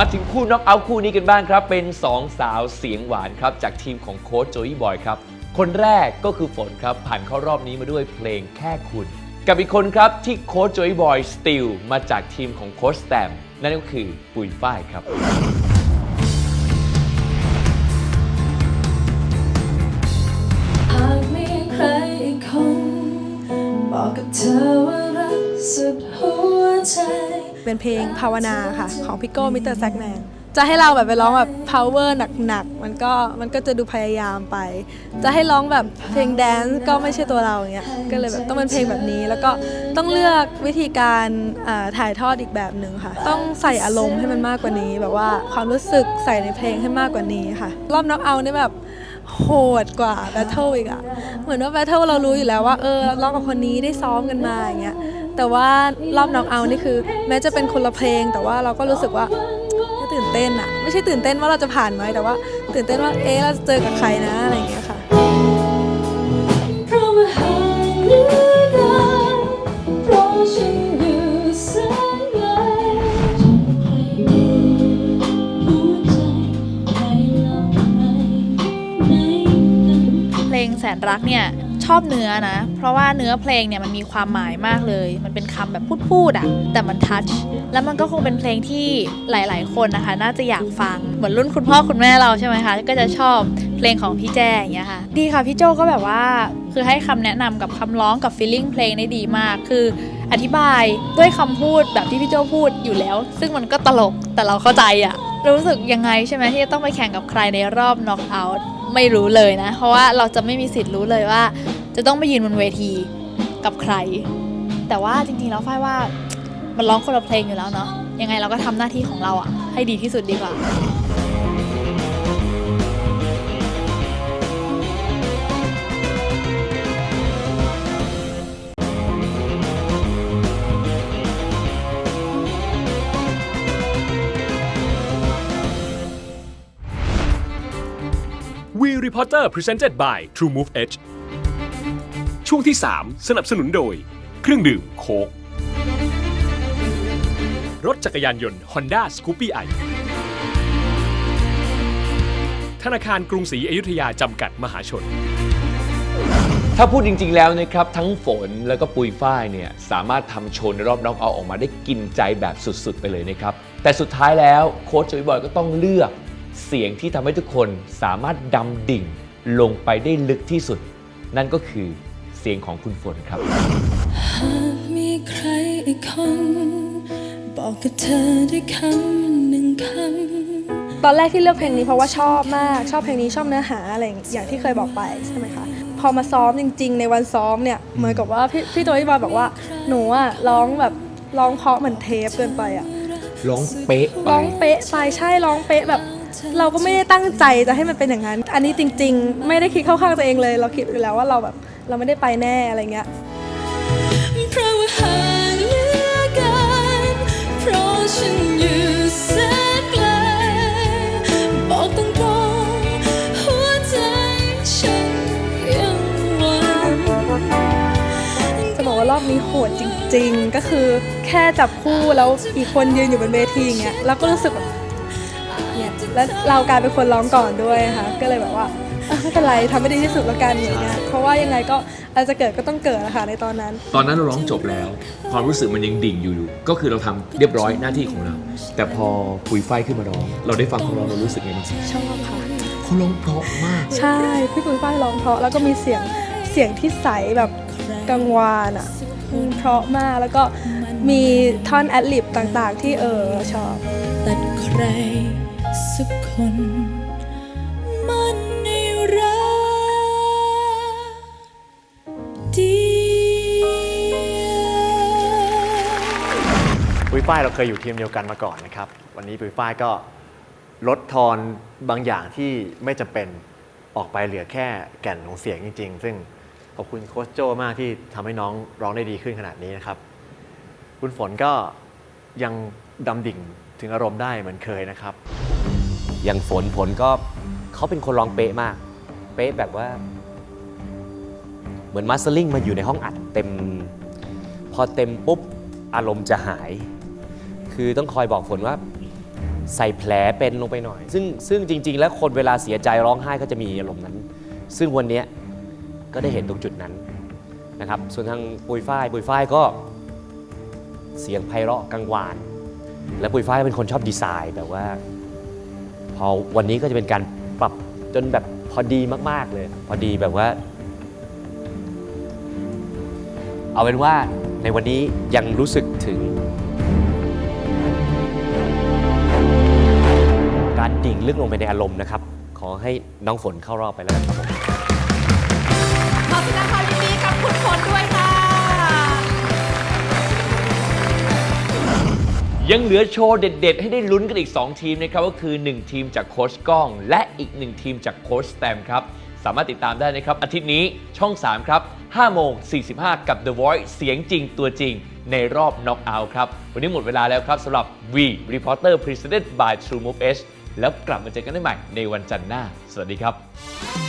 มาถึงคู่น็อกเอาท์คู่นี้กันบ้างครับ เป็นสองสาวเสียงหวานครับ จากทีมของโค้ชโจยี่บอยครับ คนแรกก็คือฝนครับ ผ่านเข้ารอบนี้มาด้วยเพลงแค่คุณ กับอีกคนครับที่โค้ชโจยี่บอยสติลมาจากทีมของโค้ชแตมนั่นก็คือปุยฝ้ายครับหากมีใครอีกคนบอกกับเธอว่ารักสุดหัวใจ เป็นเพลงภาวนาค่ะ ของพี่โก้มิสเตอร์แซกแมนจะให้เราแบบไปร้องแบบ power หนักๆ มันก็มันก็จะดูพยายามไป จะให้ร้องแบบเพลงแดนซ์ก็ไม่ใช่ตัวเราอย่างเงี้ย ก็เลยแบบต้องเป็นเพลงแบบนี้ แล้วก็ต้องเลือกวิธีการถ่ายทอดอีกแบบหนึ่งค่ะ ต้องใส่อารมณ์ให้มันมากกว่านี้ แบบว่าความรู้สึกใส่ในเพลงให้มากกว่านี้ค่ะ รอบน็อกเอาท์นี่แบบโหดกว่าแบทเทิลอีกอะเหมือนว่าแบทเทิลเรารู้อยู่แล้วว่าเออเราร้องกับคนนี้ได้ซ้อมกันมาอย่างเงี้ย แต่ว่ารอบน็อกเอานี่คือ แม้จะเป็นคนละเพลง แต่ว่าเราก็รู้สึกว่าตื่นเต้นอะไม่ใช่ตื่นเต้นว่าเราจะผ่านไหมแต่ว่า ตื่นเต้นว่าเอ๊ะเราจะเจอกับใครนะอะไรอย่างเงี้ยค่ะเพลงแสนรักเนี่ย ชอบเนื้อนะ เพราะว่าเนื้อเพลงเนี่ยมันมีความหมายมากเลย มันเป็นคำแบบพูดๆอะ่ะ แต่มันทัช แล้วมันก็คงเป็นเพลงที่หลาย ๆ คนนะคะ น่าจะอยากฟัง เหมือนรุ่นคุณพ่อคุณแม่เราใช่ไหมคะ ก็จะชอบเพลงของพี่แจ้อย่างเงี้ยค่ะ ดีค่ะพี่โจก็แบบว่า คือให้คำแนะนำกับคำร้องกับฟีลลิ่งเพลงได้ดีมาก คืออธิบายด้วยคำพูดแบบที่พี่โจพูดอยู่แล้ว ซึ่งมันก็ตลก แต่เราเข้าใจอะ รู้สึกยังไงใช่ไหมที่จะต้องไปแข่งกับใครในรอบน็อกเอาท์ไม่รู้เลยนะ เพราะว่าเราจะไม่มีสิทธิ์รู้เลยว่า จะต้องไปยืนบนเวทีกับใคร แต่ว่าจริงๆแล้วฝ้ายว่ามันร้องคนละเพลงอยู่แล้วเนาะยังไงเราก็ทำหน้าที่ของเราอะให้ดีที่สุดดีกว่าวีรีพอร์เตอร์ Presented by True Move Edge ช่วงที่ 3 สนับสนุนโดย เครื่องดื่มโคกรถจักรยานยนต์ Honda Scoopy i ธนาคารกรุงศรีอยุธยาจำกัดมหาชน ถ้าพูดจริง ๆ แล้วนะครับ ทั้งฝนแล้วก็ปุยฝ้ายเนี่ยสามารถทำโชว์ในรอบน็อกเอาท์ออกมาได้กินใจแบบสุด ๆ ไปเลยนะครับ แต่สุดท้ายแล้วโค้ชโจยบอยก็ต้องเลือกเสียงที่ทำให้ทุกคนสามารถดำดิ่งลงไปได้ลึกที่สุด นั่นก็คือ เสียงของคุณฝนครับ หากมีใครอีกคน บอกกับเธอด้วยคำหนึ่งคำ ตอนแรกที่เลือกเพลงนี้เพราะว่าชอบมาก ชอบเพลงนี้ชอบเนื้อหาอะไรอย่างที่เคยบอกไปใช่ไหมคะ พอมาซ้อมจริง ๆ ในวันซ้อมเนี่ยเหมือนกับว่าพี่พี่ตัวพี่บอยบอกว่าหนูอะร้องแบบร้องเพราะเหมือนเทปเกินไปอะร้องเป๊ะไปร้องเป๊ะไปใช่ร้องเป๊ะแบบ เราก็ไม่ได้ตั้งใจจะให้มันเป็นอย่างนั้น อันนี้จริง ๆ ไม่ได้คิดเข้าข้างตัวเองเลย เราคิดอยู่แล้วว่าเราแบบเราไม่ได้ไปแน่อะไรเงี้ยเพราะว่าห่างเหลือเกินเพราะฉันอยู่แสนไกลบอกตรงๆหัวใจฉันยังหวั่นจะบอกว่ารอบนี้โหดจริง ๆ ก็คือแค่จับคู่แล้วอีกคนยืนอยู่บนเวทีอย่างเงี้ยเราก็รู้สึกแบบเนี่ย แล้วเรากลายเป็นคนร้องก่อนด้วยนะคะก็เลยแบบว่าเออไม่เป็นไรทำให้ดีที่สุดแล้วกันอย่างเงี้ยเพราะว่ายังไงก็อะไรจะเกิดก็ต้องเกิดอะค่ะในตอนนั้น ตอนนั้นเราร้องจบแล้ว ความรู้สึกมันยังดิ่งอยู่ ก็คือเราทำเรียบร้อยหน้าที่ของเรา แต่พอปุยฝ้ายขึ้นมาร้อง เราได้ฟังเขาร้องเรารู้สึกไงบ้างชอบค่ะ เขาร้องเพราะมาก ใช่ พี่ปุ้ยฝ้ายร้องเพราะแล้วก็มีเสียงเสียงที่ใสแบบกังวานอะอืมเพราะมากแล้วก็มีท่อนแอดลิบต่างๆ ที่เออชอบ ตัดใคร สักคนมันในรักเดียวปุ้ยฝ้ายเราเคยอยู่ทีมเดียวกันมาก่อนนะครับ วันนี้ปุ้ยฝ้ายก็ลดทอนบางอย่างที่ไม่จำเป็นออกไปเหลือแค่แก่นของเสียงจริง ๆ ซึ่งขอบคุณโค้ชโจมากที่ทำให้น้องร้องได้ดีขึ้นขนาดนี้นะครับ คุณฝนก็ยังดำดิ่งถึงอารมณ์ได้เหมือนเคยนะครับ อย่างฝนฝนก็เขาเป็นคนร้องเป๊ะมาก เป๊ะแบบว่า เหมือนมาสเตอร์ลิงมาอยู่ในห้องอัดเต็ม พอเต็มปุ๊บอารมณ์จะหาย คือต้องคอยบอกฝนว่าใส่แผลเป็นลงไปหน่อย ซึ่งซึ่งจริง ๆ แล้วคนเวลาเสียใจร้องไห้ก็จะมีอารมณ์นั้น ซึ่งวันนี้ก็ได้เห็นตรงจุดนั้นนะครับ ส่วนทางปุยฝ้ายปุยฝ้ายก็เสียงไพเราะกังวาน และปุยฝ้ายเป็นคนชอบดีไซน์แบบว่า พอวันนี้ก็จะเป็นการปรับจนแบบพอดีมาก ๆ เลย พอดีแบบว่า เอาเป็นว่าในวันนี้ยังรู้สึกถึง การดิ่งลึกลงไปในอารมณ์นะครับ ขอให้น้องฝนเข้ารอบไปแล้วกันครับผม ขอแสดงความยินดีกับ ยังเหลือโชว์เด็ด ๆ ให้ได้ลุ้นกันอีก 2 ทีมนะครับก็คือ 1 ทีมจากโค้ชก้อง และอีก 1 ทีมจากโค้ชแตมครับ สามารถติดตามได้นะครับ อาทิตย์นี้ช่อง 3 ครับ5โมง 45 กับ The Voice เสียงจริงตัวจริง ในรอบ Knock Out ครับ วันนี้หมดเวลาแล้วครับสำหรับ V Reporter Presented by True Move H แล้วกลับมาเจอกันได้ใหม่ในวันจันทร์หน้า สวัสดีครับ